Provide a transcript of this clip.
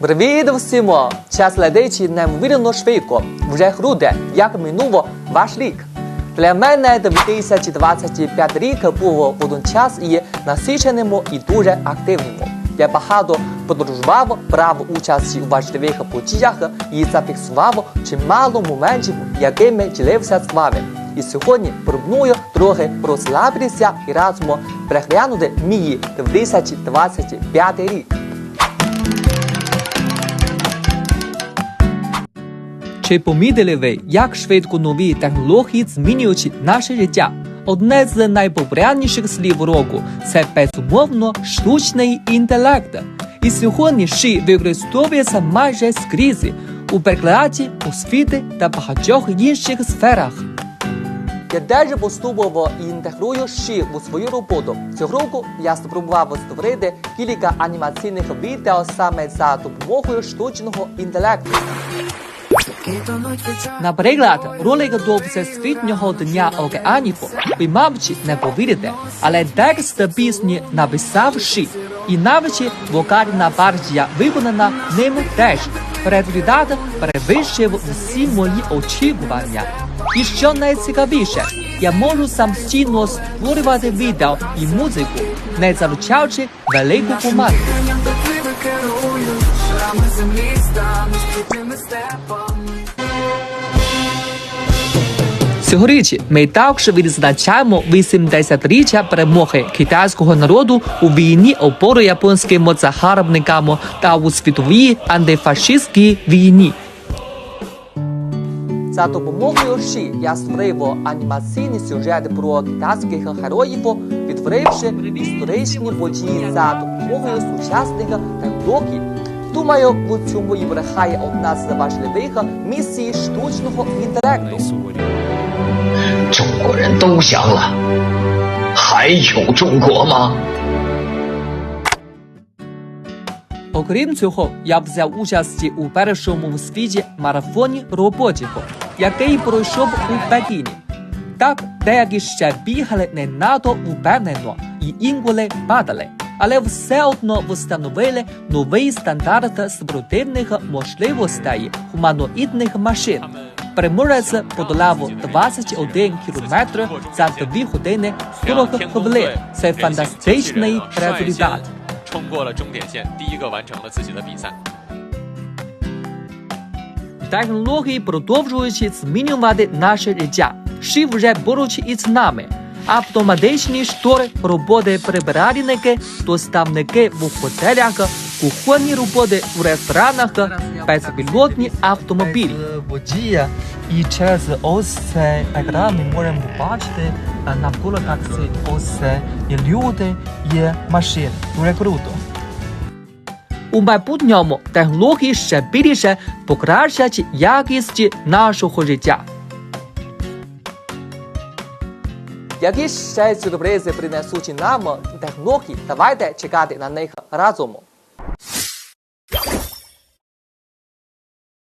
Привіт всім! Час летить неймовірно швидко. Вже грудень, як минуло ваш рік. Для мене 2025 рік був водночас і насиченим і дуже активним. Я багато подорожував, брав участь у важливих подіях і зафіксував чимало моментів, якими ділився з вами. І сьогодні пропоную трохи розслабитися і разом переглянути мій 2025 рік. Чи помітили ви, як швидко нові технології змінюють наше життя? Одне з найпопулярніших слів року це безумовно штучний інтелект. І сьогодні ще використовується майже скрізь у перекладі, освіти та багатьох інших сферах. Я теж поступово інтегрую ще у свою роботу. Цього року я спробував створити кілька анімаційних відео саме за допомогою штучного інтелекту. Наприклад, ролик до Всесвітнього дня океанів ви, мабуть, не повірите, але текст пісні написав. І навіть вокальна партія виконана ним теж. Результат перевищив всі мої очікування. І що найцікавіше, я можу самостійно створювати відео і музику, не залучаючи велику команду. Цьогоріч ми також відзначаємо 80-річчя перемоги китайського народу у війні опору японським загарбникам та у світовій антифашистській війні. За допомогою Ші я створив анімаційний сюжет про китайських героїв, відтворивши історичні події за допомогою сучасних технологій. Думаю, у цьому і полягає одна з важливих місій штучного інтелекту. 中国人都降了，还有中国吗？ Окрім цього, я взяв участь у першому в світі марафоні роботів, який пройшов у Пекіні. Так, деякі ще бігали не надто упевнено і інколи падали, але все одно встановили новий стандарт спортивних можливостей гуманоїдних машин. Переможець подолав 21 кілометр за 2 години 40 хвилин. Це фантастичний результат. 冲过了终点线，第一个完成了自己的比赛。 Технології продовжують змінювати наше життя. Ші вже поруч із нами. Автоматичні штори, роботи прибиральники, доставники в готелях, кухонні роботи в ресторанах, безпілотні автомобілі. Водія і через ось цей екран ми можемо бачити навколо такси ось це і люди, і машини. Дуже круто. У майбутньому технології ще більше покращать якість нашого життя. Які ще сюрпризи принесуть нам технології, давайте чекати на них разом.